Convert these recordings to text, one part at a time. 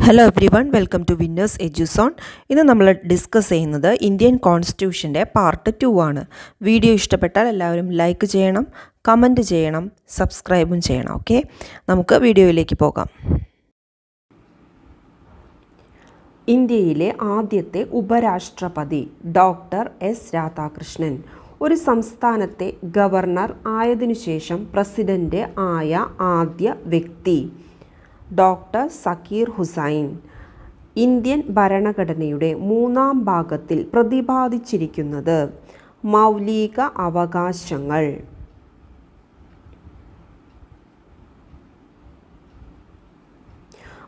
Hello everyone welcome to Winners Eduzone ഇന്ന് നമ്മൾ discuss ചെയ്യുന്നത് ഇന്ത്യൻ കോൺസ്റ്റിറ്റ്യൂഷന്റെ പാർട്ട് ടു ആണ്. വീഡിയോ ഇഷ്ടപ്പെട്ടാൽ എല്ലാവരും ലൈക്ക് ചെയ്യണം കമന്റ് ചെയ്യണം സബ്സ്ക്രൈബും ചെയ്യണം ഓക്കെ നമുക്ക് വീഡിയോയിലേക്ക് പോകാം. ഇന്ത്യയിലെ ആദ്യത്തെ ഉപരാഷ്ട്രപതി ഡോക്ടർ എസ് രാധാകൃഷ്ണൻ ഒരു സംസ്ഥാനത്തെ ഗവർണർ ആയതിനുശേഷം പ്രസിഡന്റ് ആയ ആദ്യ വ്യക്തി. ഡോക്ടർ സക്കീർ ഹുസൈൻ. ഇന്ത്യൻ ഭരണഘടനയുടെ മൂന്നാം ഭാഗത്തിൽ പ്രതിപാദിച്ചിരിക്കുന്നത് മൗലിക അവകാശങ്ങൾ.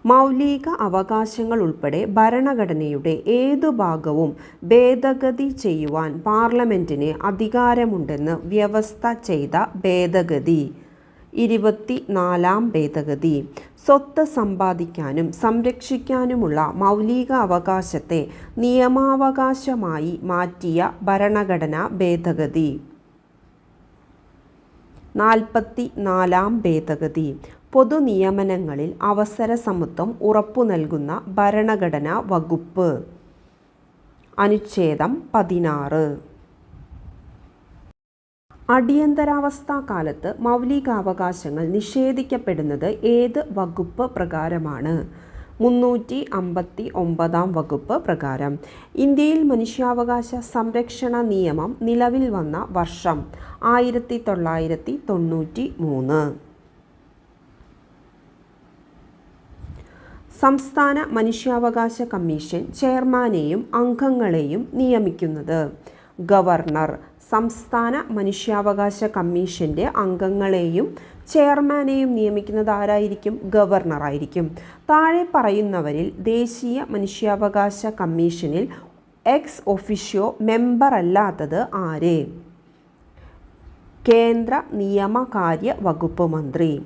മൗലിക അവകാശങ്ങൾ ഉൾപ്പെടെ ഭരണഘടനയുടെ ഏതു ഭാഗവും ഭേദഗതി ചെയ്യുവാൻ പാർലമെന്റിന് അധികാരമുണ്ടെന്ന് വ്യവസ്ഥ ചെയ്ത ഭേദഗതി. ഇരുപത്തിനാലാം ഭേദഗതി. സ്വത്ത് സമ്പാദിക്കാനും സംരക്ഷിക്കാനുമുള്ള മൗലിക അവകാശത്തെ നിയമാവകാശമായി മാറ്റിയ ഭരണഘടനാ ഭേദഗതി. നാൽപ്പത്തി നാലാം ഭേദഗതി. പൊതുനിയമനങ്ങളിൽ അവസര സമത്വം ഉറപ്പു നൽകുന്ന ഭരണഘടനാ വകുപ്പ്. അനുച്ഛേദം പതിനാറ്. അടിയന്തരാവസ്ഥ കാലത്ത് മൗലികാവകാശങ്ങൾ നിഷേധിക്കപ്പെടുന്നത് ഏത് വകുപ്പ് പ്രകാരമാണ്? മുന്നൂറ്റി അമ്പത്തി ഒമ്പതാം വകുപ്പ് പ്രകാരം. ഇന്ത്യയിൽ മനുഷ്യാവകാശ സംരക്ഷണ നിയമം നിലവിൽ വന്ന വർഷം ആയിരത്തി തൊള്ളായിരത്തി തൊണ്ണൂറ്റി മൂന്ന് സംസ്ഥാന മനുഷ്യാവകാശ കമ്മീഷൻ ചെയർമാനെയും അംഗങ്ങളെയും നിയമിക്കുന്നത്. ഗവർണർ സംസ്ഥാന മനുഷ്യാവകാശ കമ്മീഷന്റെ അംഗങ്ങളെയും ചെയർമാനെയും നിയമിക്കുന്നത് ആരായിരിക്കും? ഗവർണറായിരിക്കും. താഴെ പറയുന്നവരിൽ ദേശീയ മനുഷ്യാവകാശ കമ്മീഷനിൽ എക്സ് ഒഫീഷ്യോ മെമ്പർ അല്ലാത്തത് ആര്? കേന്ദ്ര നിയമകാര്യ വകുപ്പ് മന്ത്രി.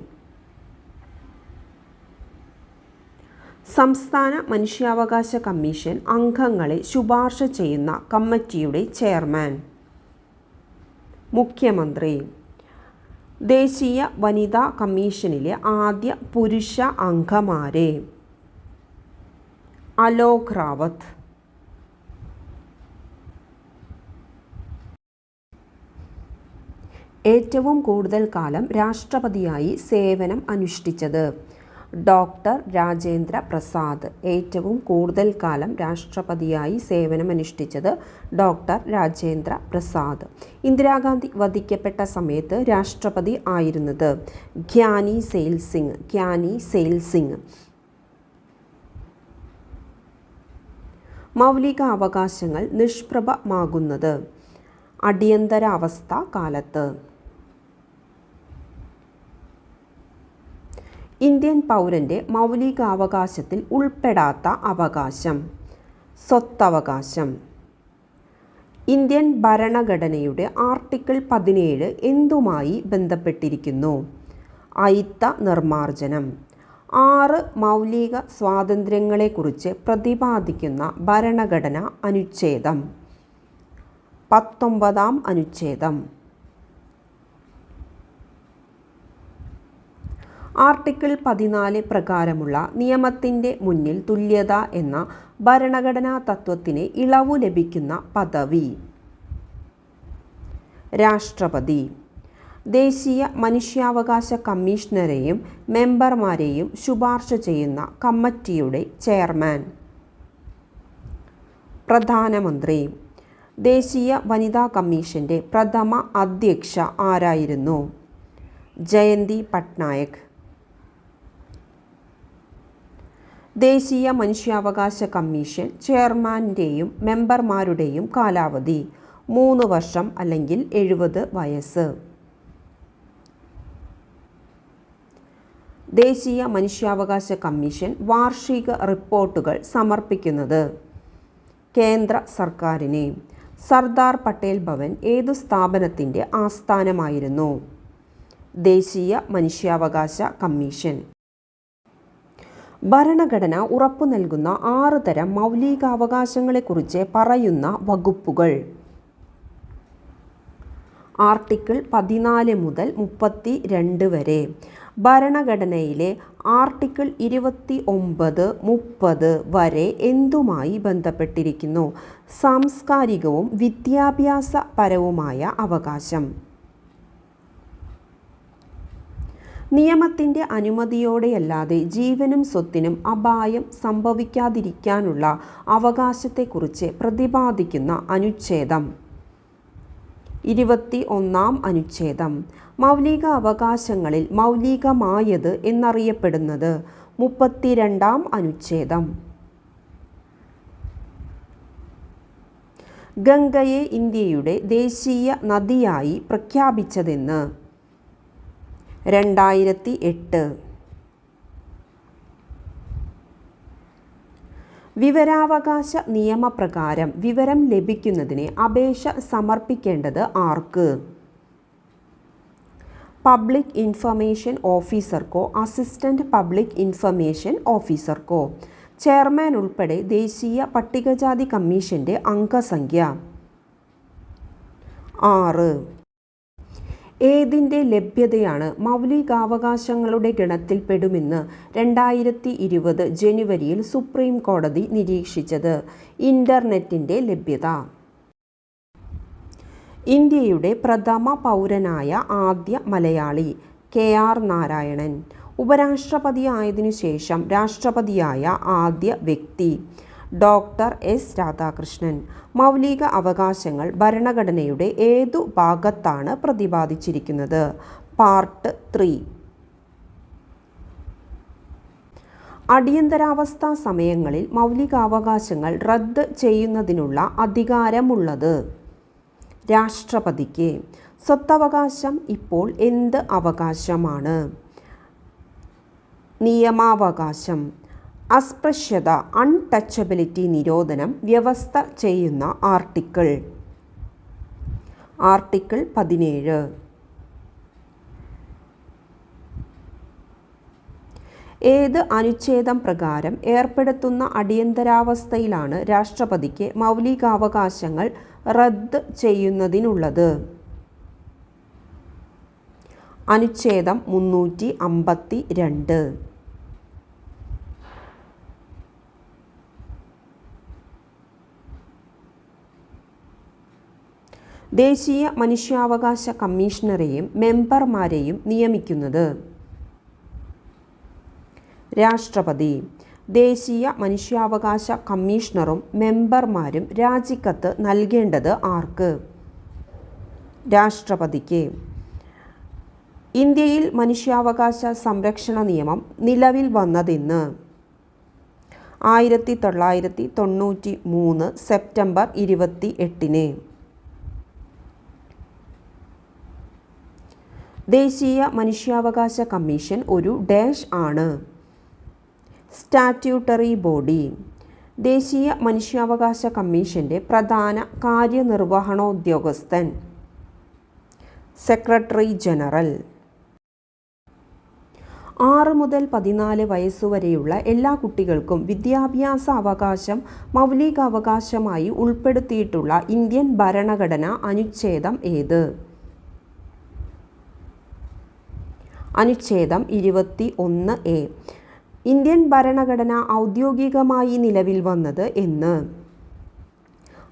സംസ്ഥാന മനുഷ്യാവകാശ കമ്മീഷൻ അംഗങ്ങളെ ശുപാർശ ചെയ്യുന്ന കമ്മിറ്റിയുടെ ചെയർമാൻ. മുഖ്യമന്ത്രി ദേശീയ വനിതാ കമ്മീഷനിലെ ആദ്യ പുരുഷ അംഗമാരെ. അലോക് റാവത്ത്. ഏറ്റവും കൂടുതൽ കാലം രാഷ്ട്രപതിയായി സേവനം അനുഷ്ഠിച്ചത് ഡോക്ടർ രാജേന്ദ്ര പ്രസാദ്. ഏറ്റവും കൂടുതൽ കാലം രാഷ്ട്രപതിയായി സേവനമനുഷ്ഠിച്ചത് ഡോക്ടർ രാജേന്ദ്ര പ്രസാദ്. ഇന്ദിരാഗാന്ധി വധിക്കപ്പെട്ട സമയത്ത് രാഷ്ട്രപതി ആയിരുന്നത് ഗ്യാനി സെയിൽ സിംഗ് ഗ്യാനി സെയിൽ സിംഗ് മൗലിക അവകാശങ്ങൾ നിഷ്പ്രഭമാകുന്നത് അടിയന്തരാവസ്ഥ കാലത്ത്. ഇന്ത്യൻ പൗരന്റെ മൗലികാവകാശത്തിൽ ഉൾപ്പെടാത്ത അവകാശം. സ്വത്തവകാശം. ഇന്ത്യൻ ഭരണഘടനയുടെ ആർട്ടിക്കിൾ പതിനേഴ് എന്തുമായി ബന്ധപ്പെട്ടിരിക്കുന്നു? അയിത്ത നിർമാർജനം ആറ് മൗലിക സ്വാതന്ത്ര്യങ്ങളെക്കുറിച്ച് പ്രതിപാദിക്കുന്ന ഭരണഘടന അനുച്ഛേദം. പത്തൊമ്പതാം അനുച്ഛേദം. ആർട്ടിക്കിൾ പതിനാല് പ്രകാരമുള്ള നിയമത്തിന്റെ മുന്നിൽ തുല്യത എന്ന ഭരണഘടനാ തത്വത്തിന് ഇളവു ലഭിക്കുന്ന പദവി. രാഷ്ട്രപതി. ദേശീയ മനുഷ്യാവകാശ കമ്മീഷണറെയും മെമ്പർമാരെയും ശുപാർശ ചെയ്യുന്ന കമ്മിറ്റിയുടെ ചെയർമാൻ. പ്രധാനമന്ത്രി. ദേശീയ വനിതാ കമ്മീഷന്റെ പ്രഥമ അധ്യക്ഷ ആരായിരുന്നു? ജയന്തി പട്നായക്. ദേശീയ മനുഷ്യാവകാശ കമ്മീഷൻ ചെയർമാന്റെയും മെമ്പർമാരുടെയും കാലാവധി മൂന്ന് വർഷം അല്ലെങ്കിൽ എഴുപത് വയസ്സ്. ദേശീയ മനുഷ്യാവകാശ കമ്മീഷൻ വാർഷിക റിപ്പോർട്ടുകൾ സമർപ്പിക്കുന്നത് കേന്ദ്ര സർക്കാരിനെ. സർദാർ പട്ടേൽ ഭവൻ ഏതു സ്ഥാപനത്തിന്റെ ആസ്ഥാനമായിരുന്നു? ദേശീയ മനുഷ്യാവകാശ കമ്മീഷൻ. ഭരണഘടന ഉറപ്പു നൽകുന്ന ആറ് തരം മൗലികാവകാശങ്ങളെക്കുറിച്ച് പറയുന്ന വകുപ്പുകൾ. ആർട്ടിക്കിൾ പതിനാല് മുതൽ മുപ്പത്തി രണ്ട് വരെ. ഭരണഘടനയിലെ ആർട്ടിക്കിൾ ഇരുപത്തി ഒമ്പത് മുപ്പത് വരെ എന്തുമായി ബന്ധപ്പെട്ടിരിക്കുന്നു? സാംസ്കാരികവും വിദ്യാഭ്യാസപരവുമായ അവകാശം. നിയമത്തിന്റെ അനുമതിയോടെയല്ലാതെ ജീവനും സ്വത്തിനും അപായം സംഭവിക്കാതിരിക്കാനുള്ള അവകാശത്തെക്കുറിച്ച് പ്രതിപാദിക്കുന്ന അനുച്ഛേദം. ഇരുപത്തി ഒന്നാം അനുച്ഛേദം. മൗലിക അവകാശങ്ങളിൽ മൗലികമായത് എന്നറിയപ്പെടുന്നത് മുപ്പത്തിരണ്ടാം അനുച്ഛേദം. ഗംഗയെ ഇന്ത്യയുടെ ദേശീയ നദിയായി പ്രഖ്യാപിച്ചതെന്ന് രണ്ടായിരത്തി എട്ട് വിവരാവകാശ നിയമപ്രകാരം വിവരം ലഭിക്കുന്നതിന് അപേക്ഷ സമർപ്പിക്കേണ്ടത് ആർക്ക്? പബ്ലിക് ഇൻഫർമേഷൻ ഓഫീസർക്കോ അസിസ്റ്റന്റ് പബ്ലിക് ഇൻഫർമേഷൻ ഓഫീസർക്കോ? ചെയർമാൻ ഉൾപ്പെടെ ദേശീയ പട്ടികജാതി കമ്മീഷന്റെ അംഗസംഖ്യ ആറ്. ഏതിന്റെ ലഭ്യതയാണ് മൗലികാവകാശങ്ങളുടെ ഗണത്തിൽപ്പെടുമെന്ന് രണ്ടായിരത്തി ഇരുപത് ജനുവരിയിൽ സുപ്രീം കോടതി നിരീക്ഷിച്ചത്. ഇന്റർനെറ്റിന്റെ ലഭ്യത. ഇന്ത്യയുടെ പ്രഥമ പൗരനായ ആദ്യ മലയാളി കെ ആർ നാരായണൻ. ഉപരാഷ്ട്രപതിയായതിനു ശേഷം രാഷ്ട്രപതിയായ ആദ്യ വ്യക്തി. Doctor S Radhakrishnan. മൗലിക അവകാശങ്ങൾ ഭരണഘടനയുടെ ഏതു ഭാഗത്താണ് പ്രതിപാദിച്ചിരിക്കുന്നത്? Part three. അടിയന്തരാവസ്ഥ സമയങ്ങളിൽ മൗലികാവകാശങ്ങൾ റദ്ദ് ചെയ്യുന്നതിനുള്ള അധികാരമുള്ളത്. രാഷ്ട്രപതിക്ക്. സ്വത്തവകാശം ഇപ്പോൾ എന്ത് അവകാശമാണ്? നിയമാവകാശം. അസ്പൃശ്യത അൺടച്ചബിലിറ്റി നിരോധനം വ്യവസ്ഥ ചെയ്യുന്ന ആർട്ടിക്കിൾ. ആർട്ടിക്കിൾ പതിനേഴ്. ഏത് അനുച്ഛേദം പ്രകാരം ഏർപ്പെടുത്തുന്ന അടിയന്തരാവസ്ഥയിലാണ് രാഷ്ട്രപതിക്ക് മൗലികാവകാശങ്ങൾ റദ്ദ് ചെയ്യുന്നതിനുള്ളത്? അനുച്ഛേദം മുന്നൂറ്റി അമ്പത്തി രണ്ട്. ദേശീയ മനുഷ്യാവകാശ കമ്മീഷണറെയും മെമ്പർമാരെയും നിയമിക്കുന്നത്. രാഷ്ട്രപതി. ദേശീയ മനുഷ്യാവകാശ കമ്മീഷണറും മെമ്പർമാരും രാജിക്കത്ത് നൽകേണ്ടത് ആർക്ക്? രാഷ്ട്രപതിക്ക്. ഇന്ത്യയിൽ മനുഷ്യാവകാശ സംരക്ഷണ നിയമം നിലവിൽ വന്നതിന്ന്. ആയിരത്തി തൊള്ളായിരത്തി തൊണ്ണൂറ്റി മൂന്ന് സെപ്റ്റംബർ ഇരുപത്തി എട്ടിന്. ദേശീയ മനുഷ്യാവകാശ കമ്മീഷൻ ഒരു ഡാഷ് ആണ്. Statutory body. ദേശീയ മനുഷ്യാവകാശ കമ്മീഷന്റെ പ്രധാന കാര്യനിർവഹണോദ്യോഗസ്ഥൻ. Secretary general. ആറ് മുതൽ പതിനാല് വയസ്സുവരെയുള്ള എല്ലാ കുട്ടികൾക്കും വിദ്യാഭ്യാസ അവകാശം മൗലികാവകാശമായി ഉൾപ്പെടുത്തിയിട്ടുള്ള ഇന്ത്യൻ ഭരണഘടന അനുച്ഛേദം ഏത്? അനുച്ഛേദം ഇരുപത്തി ഒന്ന് എ. ഇന്ത്യൻ ഭരണഘടന ഔദ്യോഗികമായി നിലവിൽ വന്നത് എന്ന്.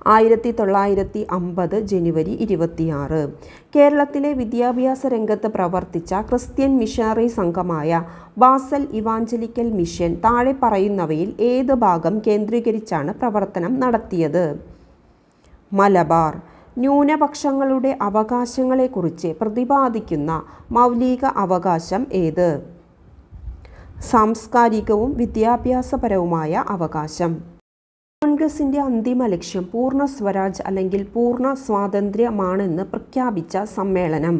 ആയിരത്തി തൊള്ളായിരത്തി അമ്പത് ജനുവരി ഇരുപത്തിയാറ്. കേരളത്തിലെ വിദ്യാഭ്യാസ രംഗത്ത് പ്രവർത്തിച്ച ക്രിസ്ത്യൻ മിഷണറി സംഘമായ ബാസൽ ഇവാഞ്ചലിക്കൽ മിഷൻ താഴെ പറയുന്നവയിൽ ഏത് ഭാഗം കേന്ദ്രീകരിച്ചാണ് പ്രവർത്തനം നടത്തിയത്? മലബാർ. ന്യൂനപക്ഷങ്ങളുടെ അവകാശങ്ങളെക്കുറിച്ച് പ്രതിപാദിക്കുന്ന മൗലിക അവകാശം ഏത്? സാംസ്കാരികവും വിദ്യാഭ്യാസപരവുമായ അവകാശം. കോൺഗ്രസിന്റെ അന്തിമ ലക്ഷ്യം പൂർണ സ്വരാജ് അല്ലെങ്കിൽ പൂർണ സ്വാതന്ത്ര്യമാണെന്ന് പ്രഖ്യാപിച്ച സമ്മേളനം.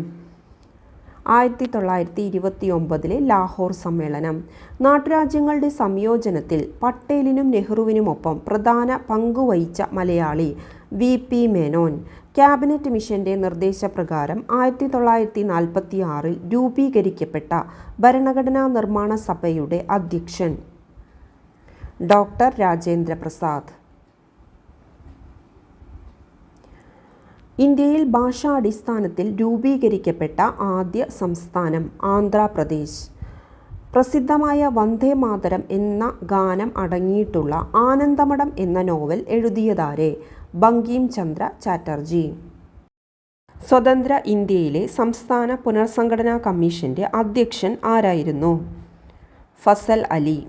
ആയിരത്തി തൊള്ളായിരത്തി ഇരുപത്തി ഒമ്പതിലെ ലാഹോർ സമ്മേളനം. നാട്ടുരാജ്യങ്ങളുടെ സംയോജനത്തിൽ പട്ടേലിനും നെഹ്റുവിനുമൊപ്പം പ്രധാന പങ്കുവഹിച്ച Malayali V P Menon. Cabinet മിഷന്റെ നിർദ്ദേശപ്രകാരം ആയിരത്തി തൊള്ളായിരത്തി നാൽപ്പത്തി ആറിൽ രൂപീകരിക്കപ്പെട്ട ഭരണഘടനാ നിർമ്മാണ സഭയുടെ അധ്യക്ഷൻ ഡോക്ടർ രാജേന്ദ്ര പ്രസാദ് ഇന്ത്യയിൽ ഭാഷാടിസ്ഥാനത്തിൽ രൂപീകരിക്കപ്പെട്ട ആദ്യ സംസ്ഥാനം ആന്ധ്രാപ്രദേശ്. പ്രസിദ്ധമായ വന്ദേ മാതരം എന്ന ഗാനം അടങ്ങിയിട്ടുള്ള ആനന്ദമഠം എന്ന നോവൽ എഴുതിയതാരെ? ബങ്കിം ചന്ദ്ര ചാറ്റർജി. സ്വതന്ത്ര ഇന്ത്യയിലെ സംസ്ഥാന പുനർസംഘടനാ കമ്മീഷന്റെ അധ്യക്ഷൻ ആരായിരുന്നു? ഫസൽ അലി.